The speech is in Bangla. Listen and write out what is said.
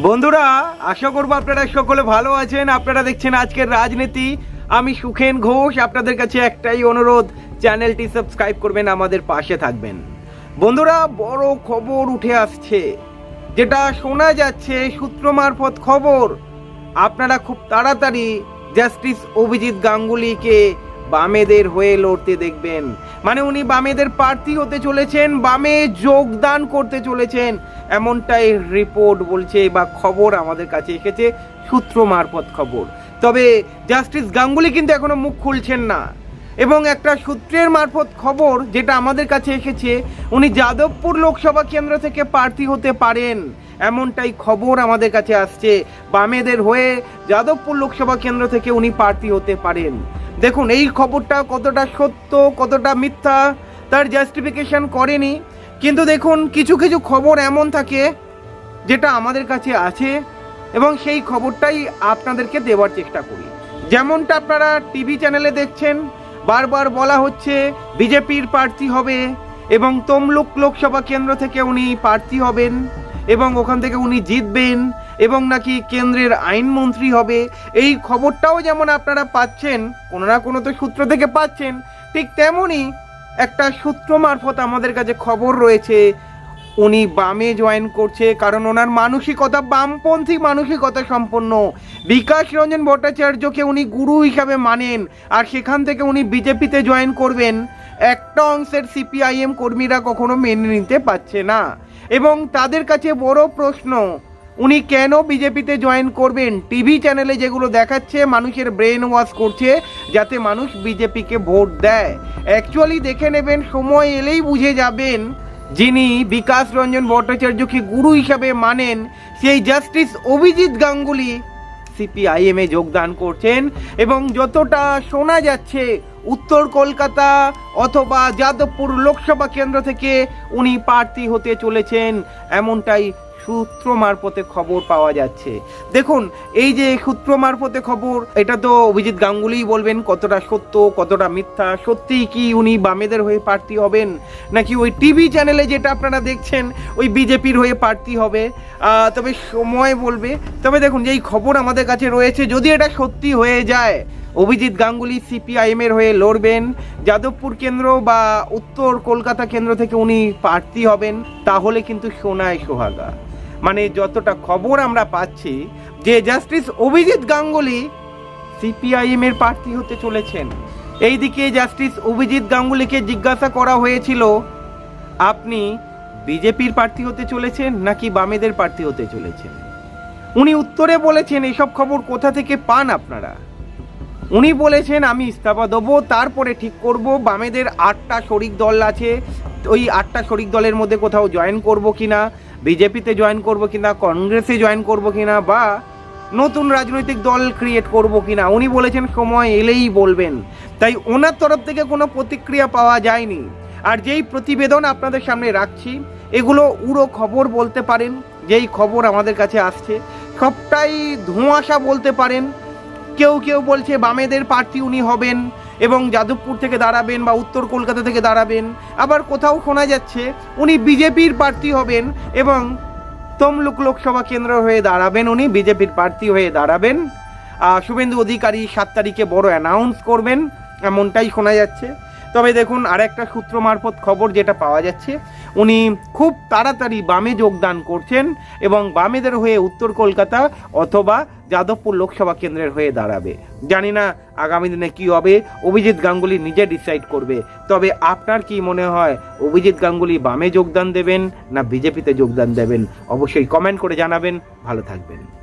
বন্ধুরা, আশা করব আপনারা সকলে ভালো আছেন। আপনারা দেখছেন আজকের রাজনীতি। আমি সুখেন ঘোষ, আপনাদের কাছে একটাই অনুরোধ, চ্যানেলটি সাবস্ক্রাইব করবেন, আমাদের পাশে থাকবেন। বন্ধুরা, বড় খবর উঠে আসছে। যেটা শোনা যাচ্ছে, সূত্র মারফত খবর, আপনারা খুব তাড়াতাড়ি জাস্টিস অভিজিৎ গাঙ্গুলিকে বামেদের হয়ে লড়তে দেখবেন। মানে উনি বামেদের প্রার্থী হতে চলেছেন, বামে যোগদান করতে চলেছেন। এমনটাই রিপোর্ট বলছে বা খবর আমাদের কাছে এসেছে, সূত্র মারফত খবর। তবে জাস্টিস গাঙ্গুলি কিন্তু এখনও মুখ খুলছেন না। এবং একটা সূত্রের মারফত খবর যেটা আমাদের কাছে এসেছে, উনি যাদবপুর লোকসভা কেন্দ্র থেকে প্রার্থী হতে পারেন। এমনটাই খবর আমাদের কাছে আসছে। বামেদের হয়ে যাদবপুর লোকসভা কেন্দ্র থেকে উনি প্রার্থী হতে পারেন। দেখুন, এই খবরটা কতটা সত্য, কতটা মিথ্যা, তার জাস্টিফিকেশন করেনি। কিন্তু দেখুন, কিছু কিছু খবর এমন থাকে যেটা আমাদের কাছে আছে এবং সেই খবরটাই আপনাদেরকে দেওয়ার চেষ্টা করি। যেমনটা আপনারা টিভি চ্যানেলে দেখছেন, বারবার বলা হচ্ছে বিজেপির প্রার্থী হবে এবং তমলুক লোকসভা কেন্দ্র থেকে উনি প্রার্থী হবেন এবং ওখান থেকে উনি জিতবেন। এবং নাকি কেন্দ্রের আইনমন্ত্রী হবে? এই খবরটাও যেমন আপনারা পাচ্ছেন, কোনো না কোনো তো সূত্র থেকে পাচ্ছেন, ঠিক তেমনই একটা সূত্র মারফত আমাদের কাছে খবর রয়েছে। উনি বামে জয়েন করছে কারণ ওনার মানসিকতা, বামপন্থী মানসিকতা সম্পন্ন। বিকাশ রঞ্জন ভট্টাচার্যকে উনি গুরু হিসাবে মানেন আর সেখান থেকে উনি বিজেপিতে জয়েন করবেন। একটা অংশের সিপিআইএম কর্মীরা কখনো মেনে নিতে পারছে না। এবং তাদের কাছে বড় প্রশ্ন উনি কেন বিজেপিতে জয়েন করবেন? টিভি চ্যানেলে যেগুলো দেখাচ্ছে, মানুষের ব্রেন ওয়াশ করছে, যাতে মানুষ বিজেপিকে ভোট দেয়। অ্যাকচুয়ালি দেখে নেবেন, সময় এলেই বুঝে যাবেন, যিনি বিকাশ রঞ্জন ভট্টাচার্যকে গুরু হিসাবে মানেন, সেই জাস্টিস অভিজিৎ গাঙ্গুলি সিপিআইএম যোগদান করছেন। এবং যতটা শোনা যাচ্ছে, উত্তর কলকাতা অথবা যাদবপুর লোকসভা কেন্দ্র থেকে উনি প্রার্থী হতে চলেছেন, এমনটাই সূত্র মারফতে খবর পাওয়া যাচ্ছে। দেখুন, এই যে সূত্র মারফতে খবর, এটা তো অভিজিৎ গাঙ্গুলিই বলবেন কতটা সত্য, কতটা মিথ্যা। সত্যিই কি উনি বামেদের হয়ে প্রার্থী হবেন? নাকি ওই টিভি চ্যানেলে যেটা আপনারা দেখছেন, ওই বিজেপির হয়ে প্রার্থী হবে? তবে সময় বলবে। তবে দেখুন, যেই খবর আমাদের কাছে রয়েছে, যদি এটা সত্যি হয়ে যায়, অভিজিৎ গাঙ্গুলি সিপিআইএম এর হয়ে লড়বেন, যাদবপুর কেন্দ্র বা উত্তর কলকাতা কেন্দ্র থেকে উনি প্রার্থী হবেন, তাহলে কিন্তু সোনায় সোহাগা। মানে যতটা খবর আমরা পাচ্ছি, যে জাস্টিস অভিজিৎ গাঙ্গুলি সিপিআইএম এর প্রার্থী হতে চলেছেন। এইদিকে জাস্টিস অভিজিৎ গাঙ্গুলিকে জিজ্ঞাসা করা হয়েছিল, আপনি বিজেপির প্রার্থী হতে চলেছেন নাকি বামেদের প্রার্থী হতে চলেছেন? উনি উত্তরে বলেছেন, এসব খবর কোথা থেকে পান আপনারা? উনি বলেছেন, আমি ইস্তফা দেবো, তারপরে ঠিক করব, বামেদের আটটা শরিক দল আছে, ওই আটটা শরিক দলের মধ্যে কোথাও জয়েন করব কিনা বিজেপিতে জয়েন করব কিনা, কংগ্রেসে জয়েন করব কিনা, বা নতুন রাজনৈতিক দল ক্রিয়েট করব কিনা, উনি বলেছেন সময় এলেই বলবেন। তাই ওনার তরফ থেকে কোনো প্রতিক্রিয়া পাওয়া যায়নি। আর যেই প্রতিবেদন আপনাদের সামনে রাখছি, এগুলো উড়ো খবর বলতে পারেন, যেই খবর আমাদের কাছে আসছে, সবটাই ধোঁয়াশা বলতে পারেন। কেউ কেউ বলছে বামেদের প্রার্থী উনি হবেন এবং যাদবপুর থেকে দাঁড়াবেন বা উত্তর কলকাতা থেকে দাঁড়াবেন। আবার কোথাও শোনা যাচ্ছে, উনি বিজেপির প্রার্থী হবেন এবং তমলুক লোকসভা কেন্দ্র হয়ে দাঁড়াবেন উনি, বিজেপির প্রার্থী হয়ে দাঁড়াবেন। শুভেন্দু অধিকারী সাত তারিখে বড় অ্যানাউন্স করবেন, এমনটাই শোনা যাচ্ছে। তবে দেখুন, আরেকটা সূত্র মারফত খবর যেটা পাওয়া যাচ্ছে, উনি খুব তাড়াতাড়ি বামে যোগদান করছেন এবং বামেদের হয়ে উত্তর কলকাতা অথবা যাদবপুর লোকসভা কেন্দ্রের হয়ে দাঁড়াবে। জানি না আগামী দিনে কি হবে, অভিজিৎ গাঙ্গুলি নিজে ডিসাইড করবে। তবে আপনার কি মনে হয়, অভিজিৎ গাঙ্গুলি বামে যোগদান দেবেন না বিজেপিতে যোগদান দেবেন? অবশ্যই কমেন্ট করে জানাবেন। ভালো থাকবেন।